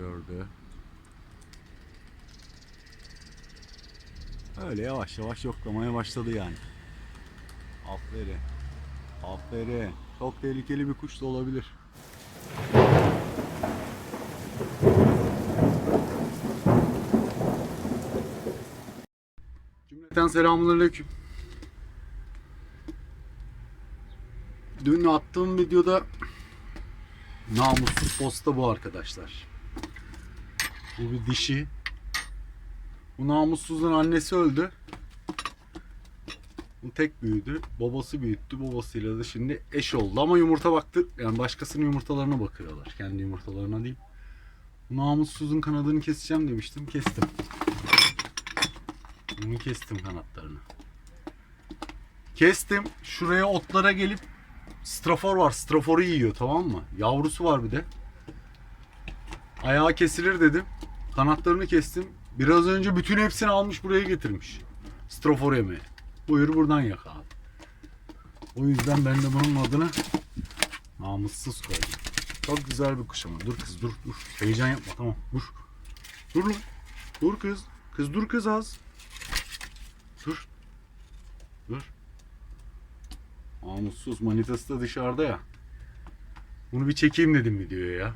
gördü. Öyle yavaş yavaş yoklamaya başladı yani. Aferin. Aferin. Çok tehlikeli bir kuş da olabilir. Cümleten selamünaleyküm. Dün attığım videoda namussuz posta bu arkadaşlar. Bu bir dişi. Bu namussuzun annesi öldü. Bu tek büyüdü. Babası büyüttü. Babasıyla da şimdi eş oldu. Ama yumurta baktı. Yani başkasının yumurtalarına bakıyorlar. Kendi yumurtalarına değil. Bu namussuzun kanadını keseceğim demiştim. Kestim. Bunu kestim kanatlarını. Kestim. Şuraya otlara gelip strafor var. Straforu yiyor tamam mı? Yavrusu var bir de. Ayağı kesilir dedim. Kanatlarını kestim. Biraz önce bütün hepsini almış buraya getirmiş. Strafor yemeği. Buyur buradan yak abi. O yüzden ben de bunun adını namussuz koydum. Çok güzel bir kuş ama. Dur kız dur dur. Heyecan yapma tamam dur. Dur lan. Dur kız. Kız dur kız az. Dur. Dur. Namussuz manitası da dışarıda ya. Bunu bir çekeyim dedim videoya ya.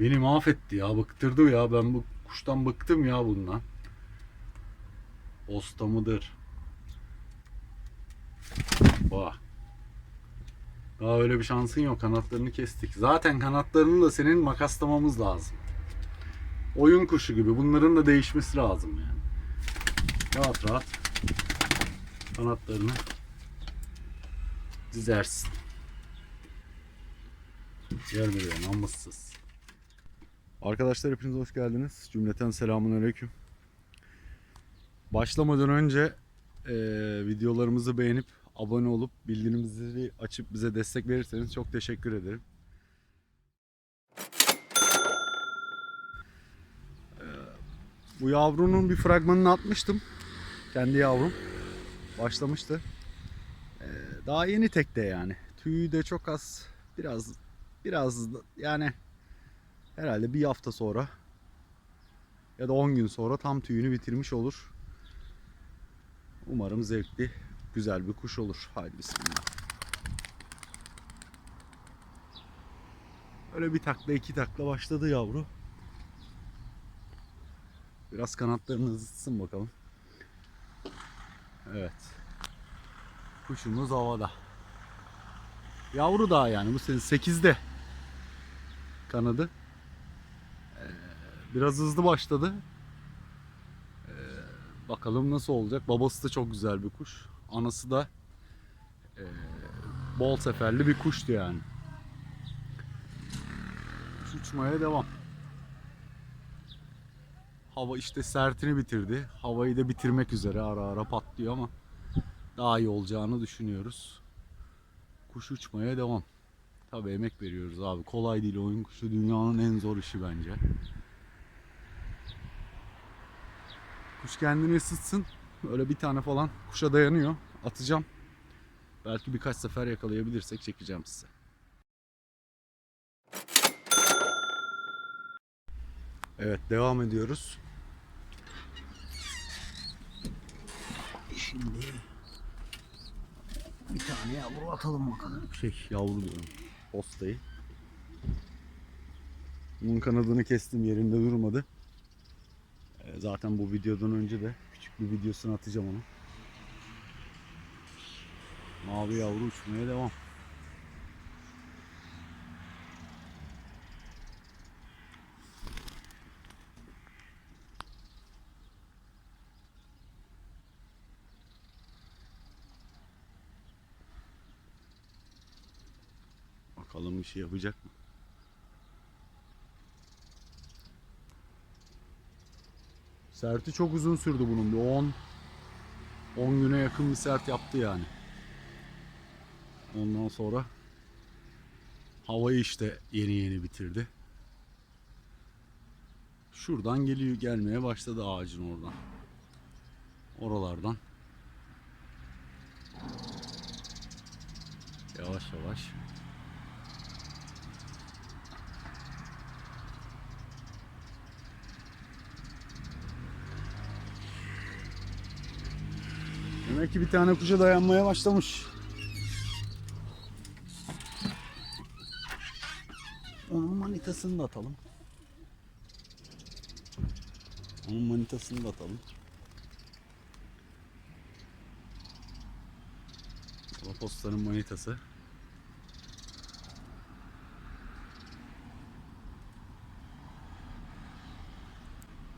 Beni mahvetti ya. Bıktırdı ya. Ben bu kuştan bıktım ya bundan. Osta mıdır? Vah. Daha öyle bir şansın yok. Kanatlarını kestik. Zaten kanatlarını da senin makaslamamız lazım. Oyun kuşu gibi. Bunların da değişmesi lazım yani. Rahat rahat kanatlarını dizersin. Yani namussuz. Arkadaşlar hepiniz hoş geldiniz. Cümleten selamun aleyküm. Başlamadan önce eee, videolarımızı beğenip abone olup bildirimleri açıp bize destek verirseniz çok teşekkür ederim. Eee, bu yavrunun bir fragmanını atmıştım. Kendi yavrum. Başlamıştı. Eee, daha yeni tekte yani. Tüyü de çok az. Biraz biraz yani herhalde bir hafta sonra ya da 10 gün sonra tam tüyünü bitirmiş olur. Umarım zevkli, güzel bir kuş olur. Haydi bismillah. Öyle bir takla iki takla başladı yavru. Biraz kanatlarını ısıtsın bakalım. Evet. Kuşumuz havada. Yavru daha yani bu senin 8'de kanadı. Biraz hızlı başladı. Ee, bakalım nasıl olacak. Babası da çok güzel bir kuş. Anası da ee, bol seferli bir kuştu yani. Uçmaya devam. Hava işte sertini bitirdi. Havayı da bitirmek üzere ara ara patlıyor ama daha iyi olacağını düşünüyoruz. Kuş uçmaya devam. Tabii emek veriyoruz abi. Kolay değil oyun kuşu dünyanın en zor işi bence. Kuş kendini ısıtsın. Öyle bir tane falan kuşa dayanıyor. Atacağım. Belki birkaç sefer yakalayabilirsek çekeceğim size. Evet devam ediyoruz. Şimdi bir tane yavru atalım bakalım. Şey yavru diyorum. Postayı. Bunun kanadını kestim yerinde durmadı. Ee, Zaten bu videodan önce de küçük bir videosunu atacağım onu. Mavi yavru uçmaya devam. Bakalım bir şey yapacak mı? Serti çok uzun sürdü bunun. Bir 10 10 güne yakın bir sert yaptı yani. Ondan sonra havayı işte yeni yeni bitirdi. Şuradan geliyor gelmeye başladı ağacın oradan. Oralardan. Yavaş yavaş. Demek ki bir tane kuşa dayanmaya başlamış. Onun manitasını da atalım. Onun manitasını da atalım. Laposların manitası.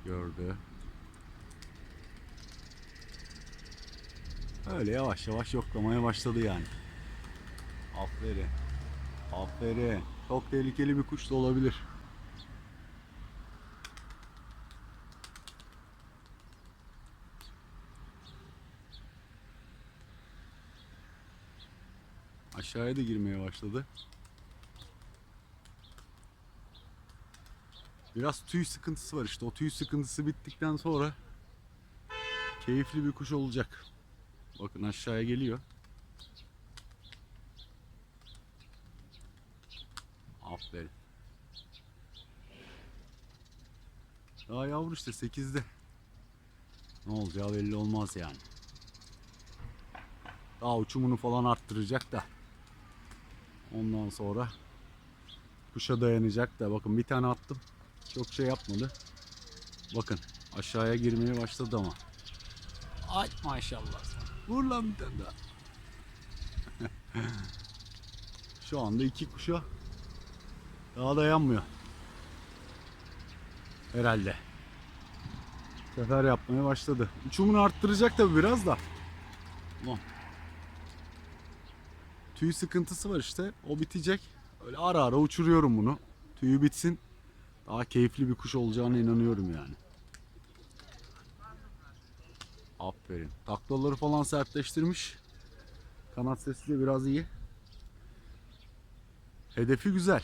Gördü. Öyle yavaş yavaş yoklamaya başladı yani. Aferin. Aferin. Çok tehlikeli bir kuş da olabilir. Aşağıya da girmeye başladı. Biraz tüy sıkıntısı var işte. O tüy sıkıntısı bittikten sonra keyifli bir kuş olacak. Bakın aşağıya geliyor. Aferin. Daha yavru işte 8'de. Ne olacağı belli olmaz yani. Daha uçumunu falan arttıracak da. Ondan sonra kuşa dayanacak da. Bakın bir tane attım. Çok şey yapmadı. Bakın aşağıya girmeye başladı ama. Ay maşallah. Vur lan bir tane daha. Şu anda iki kuşa daha dayanmıyor. Herhalde. Sefer yapmaya başladı. Uçumunu arttıracak tabi biraz da. Ulan. Tüy sıkıntısı var işte. O bitecek. Öyle ara ara uçuruyorum bunu. Tüyü bitsin. Daha keyifli bir kuş olacağına inanıyorum yani. Aferin. Taklaları falan sertleştirmiş. Kanat sesi de biraz iyi. Hedefi güzel.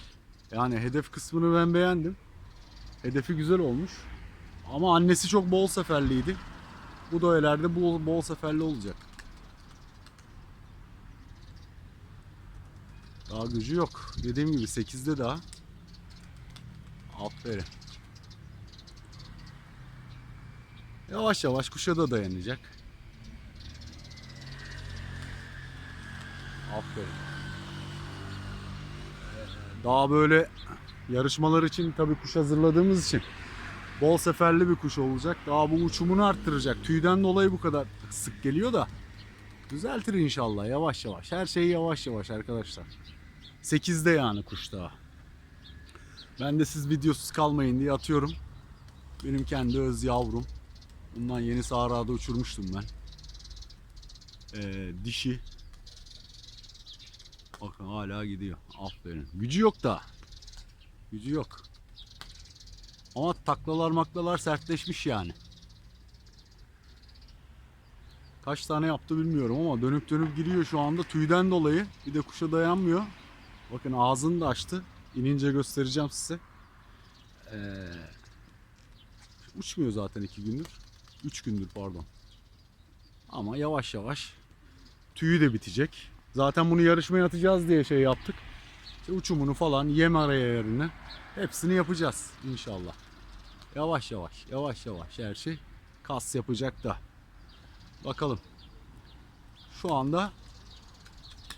Yani hedef kısmını ben beğendim. Hedefi güzel olmuş. Ama annesi çok bol seferliydi. Bu da ileride bol, bol seferli olacak. Daha gücü yok. Dediğim gibi 8'de daha. Aferin. Yavaş yavaş kuşa da dayanacak. Aferin. Daha böyle yarışmalar için tabii kuş hazırladığımız için bol seferli bir kuş olacak. Daha bu uçumunu arttıracak. Tüyden dolayı bu kadar sık geliyor da düzeltir inşallah yavaş yavaş. Her şey yavaş yavaş arkadaşlar. 8'de yani kuş daha. Ben de siz videosuz kalmayın diye atıyorum. Benim kendi öz yavrum. Bundan yeni Sahra'da uçurmuştum ben. Ee, dişi. Bakın hala gidiyor. Aferin. Gücü yok da. Gücü yok. Ama taklalar maklalar sertleşmiş yani. Kaç tane yaptı bilmiyorum ama dönüp dönüp giriyor şu anda tüyden dolayı. Bir de kuşa dayanmıyor. Bakın ağzını da açtı. İnince göstereceğim size. Ee, uçmuyor zaten iki gündür. Üç gündür pardon. Ama yavaş yavaş tüyü de bitecek. Zaten bunu yarışmaya atacağız diye şey yaptık. İşte uçumunu falan yem araya yerine hepsini yapacağız inşallah. Yavaş yavaş yavaş yavaş her şey kas yapacak da. Bakalım. Şu anda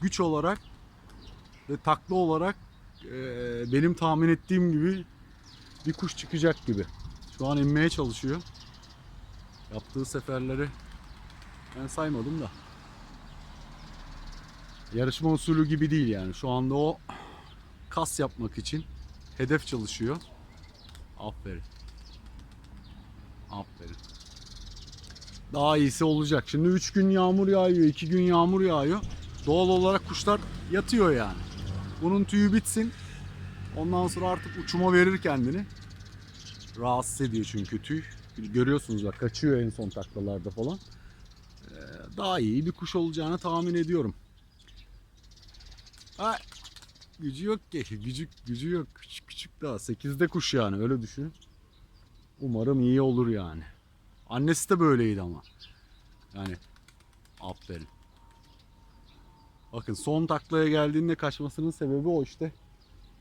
güç olarak ve takla olarak benim tahmin ettiğim gibi bir kuş çıkacak gibi. Şu an inmeye çalışıyor. Yaptığı seferleri ben saymadım da. Yarışma usulü gibi değil yani. Şu anda o kas yapmak için hedef çalışıyor. Aferin. Aferin. Daha iyisi olacak. Şimdi 3 gün yağmur yağıyor, 2 gün yağmur yağıyor. Doğal olarak kuşlar yatıyor yani. Bunun tüyü bitsin. Ondan sonra artık uçuma verir kendini. Rahatsız ediyor çünkü tüy. Görüyorsunuz bak kaçıyor en son taklalarda falan. Ee, daha iyi bir kuş olacağını tahmin ediyorum. Ay, gücü yok ki. Gücü, gücü yok. Küçük küçük daha. 8'de kuş yani öyle düşün. Umarım iyi olur yani. Annesi de böyleydi ama. Yani aferin. Bakın son taklaya geldiğinde kaçmasının sebebi o işte.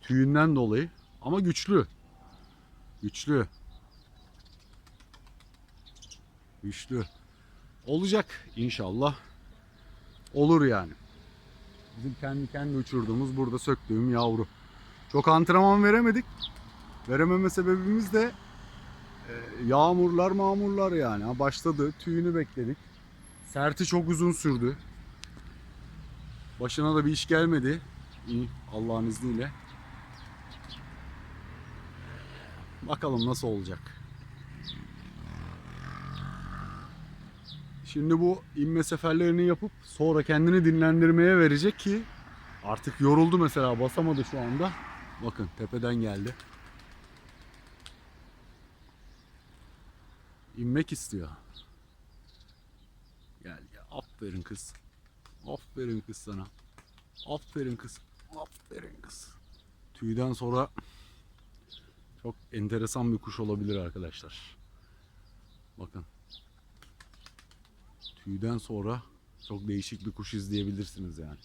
Tüyünden dolayı. Ama güçlü. Güçlü. Güçlü. olacak inşallah. Olur yani. Bizim kendi kendi uçurduğumuz burada söktüğüm yavru. Çok antrenman veremedik. Verememe sebebimiz de e, yağmurlar mağmurlar yani. Ha, başladı. Tüyünü bekledik. Serti çok uzun sürdü. Başına da bir iş gelmedi. Allah'ın izniyle. Bakalım nasıl olacak. Şimdi bu inme seferlerini yapıp sonra kendini dinlendirmeye verecek ki artık yoruldu mesela basamadı şu anda. Bakın tepeden geldi. İnmek istiyor. Gel gel. Aferin kız. Aferin kız sana. Aferin kız. Aferin kız. Tüyden sonra çok enteresan bir kuş olabilir arkadaşlar. Bakın. Tüyden sonra çok değişik bir kuş izleyebilirsiniz yani.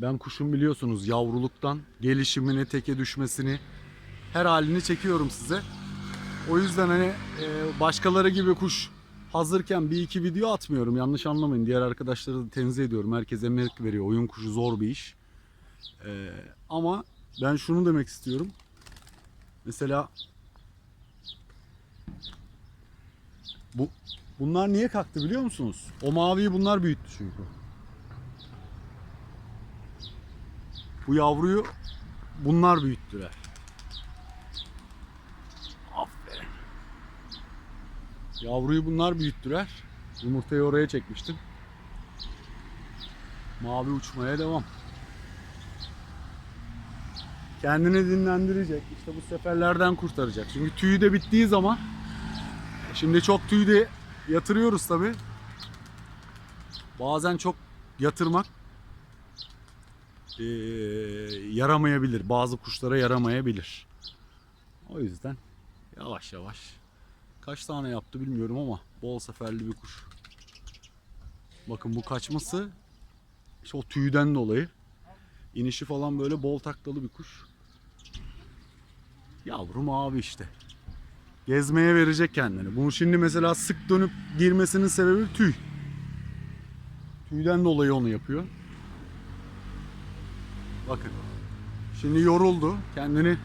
Ben kuşun biliyorsunuz yavruluktan gelişimini, teke düşmesini her halini çekiyorum size. O yüzden hani e, başkaları gibi kuş hazırken bir iki video atmıyorum. Yanlış anlamayın. Diğer arkadaşları da tenzih ediyorum. Herkes emek veriyor. Oyun kuşu zor bir iş. E, ama ben şunu demek istiyorum. Mesela bu bunlar niye kalktı biliyor musunuz? O maviyi bunlar büyüttü çünkü. Bu yavruyu bunlar büyüttüler. Aferin. Yavruyu bunlar büyüttüler. Yumurtayı oraya çekmiştim. Mavi uçmaya devam. Kendini dinlendirecek. İşte bu seferlerden kurtaracak. Çünkü tüyü de bittiği zaman şimdi çok tüyü de yatırıyoruz tabi. Bazen çok yatırmak eee, yaramayabilir. Bazı kuşlara yaramayabilir. O yüzden yavaş yavaş kaç tane yaptı bilmiyorum ama bol seferli bir kuş. Bakın bu kaçması işte o tüyden dolayı. İnişi falan böyle bol taklalı bir kuş. Yavrum abi işte. Gezmeye verecek kendini. Bunu şimdi mesela sık dönüp girmesinin sebebi tüy. Tüyden dolayı onu yapıyor. Bakın. Şimdi yoruldu. Kendini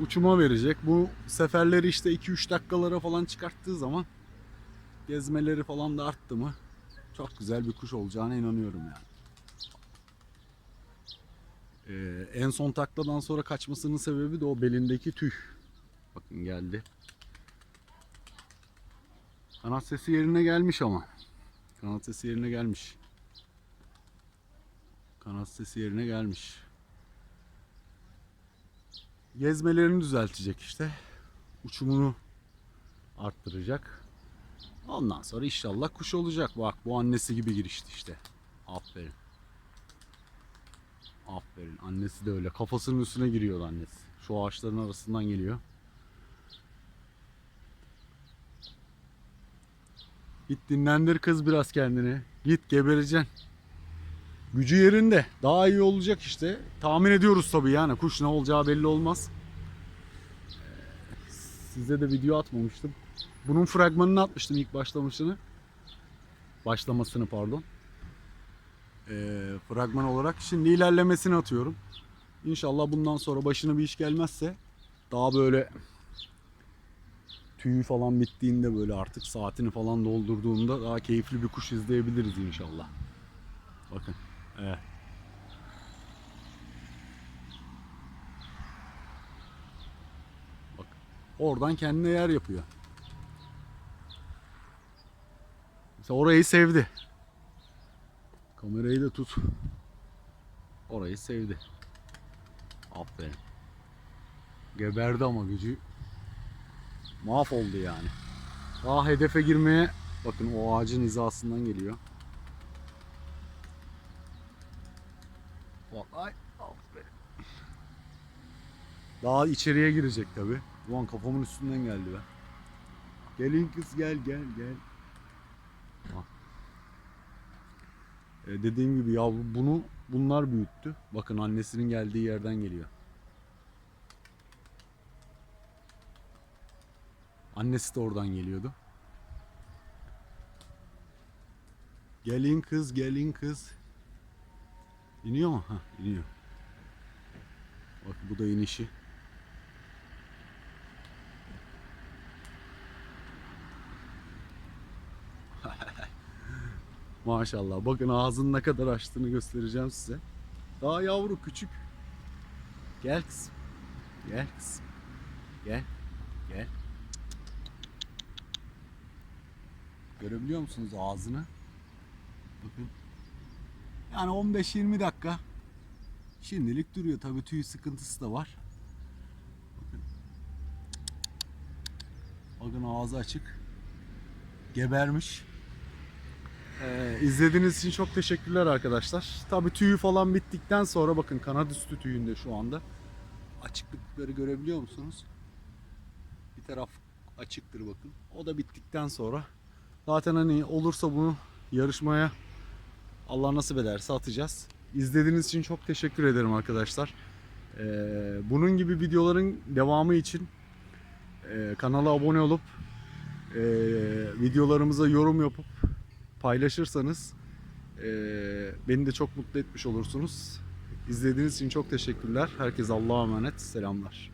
uçuma verecek. Bu seferleri işte 2-3 dakikalara falan çıkarttığı zaman gezmeleri falan da arttı mı çok güzel bir kuş olacağına inanıyorum yani. Ee, en son takladan sonra kaçmasının sebebi de o belindeki tüy. Bakın geldi. Kanat sesi yerine gelmiş ama. Kanat sesi yerine gelmiş. Kanat sesi yerine gelmiş. Gezmelerini düzeltecek işte. Uçumunu arttıracak. Ondan sonra inşallah kuş olacak. Bak bu annesi gibi girişti işte. Aferin. Aferin. Annesi de öyle. Kafasının üstüne giriyor annesi. Şu ağaçların arasından geliyor. Git dinlendir kız biraz kendini. Git gebereceksin. Gücü yerinde. Daha iyi olacak işte. Tahmin ediyoruz tabii yani. Kuş ne olacağı belli olmaz. Size de video atmamıştım. Bunun fragmanını atmıştım ilk başlamışını. Başlamasını pardon. Ee, fragman olarak. Şimdi ilerlemesini atıyorum. İnşallah bundan sonra başına bir iş gelmezse daha böyle tüyü falan bittiğinde böyle artık saatini falan doldurduğunda daha keyifli bir kuş izleyebiliriz inşallah. Bakın. Evet. Bak. Oradan kendine yer yapıyor. Mesela orayı sevdi. Kamerayı da tut. Orayı sevdi. Aferin. Geberdi ama gücü mahvoldu yani. Daha hedefe girmeye bakın o ağacın hizasından geliyor. Vallahi. Daha içeriye girecek tabi. Ulan kafamın üstünden geldi be. Gelin kız gel gel gel. Ah. E, dediğim gibi yavru bunu bunlar büyüttü. Bakın annesinin geldiği yerden geliyor. Annesi de oradan geliyordu. Gelin kız, gelin kız. İniyor mu? Ha, iniyor. Bak bu da inişi. Maşallah. Bakın ağzını ne kadar açtığını göstereceğim size. Daha yavru küçük. Gel kızım. Gel kızım. Gel. Gel. Görebiliyor musunuz ağzını? Bakın. Yani 15-20 dakika. Şimdilik duruyor. Tabii tüy sıkıntısı da var. Bakın. Ağzı açık. Gebermiş. Ee, izlediğiniz için çok teşekkürler arkadaşlar. Tabii tüyü falan bittikten sonra bakın kanat üstü tüyünde şu anda. Açıklıkları görebiliyor musunuz? Bir taraf açıktır bakın. O da bittikten sonra zaten hani olursa bunu yarışmaya Allah nasip ederse atacağız. İzlediğiniz için çok teşekkür ederim arkadaşlar. Ee, bunun gibi videoların devamı için e, kanala abone olup e, videolarımıza yorum yapıp paylaşırsanız e, beni de çok mutlu etmiş olursunuz. İzlediğiniz için çok teşekkürler. Herkese Allah'a emanet. Selamlar.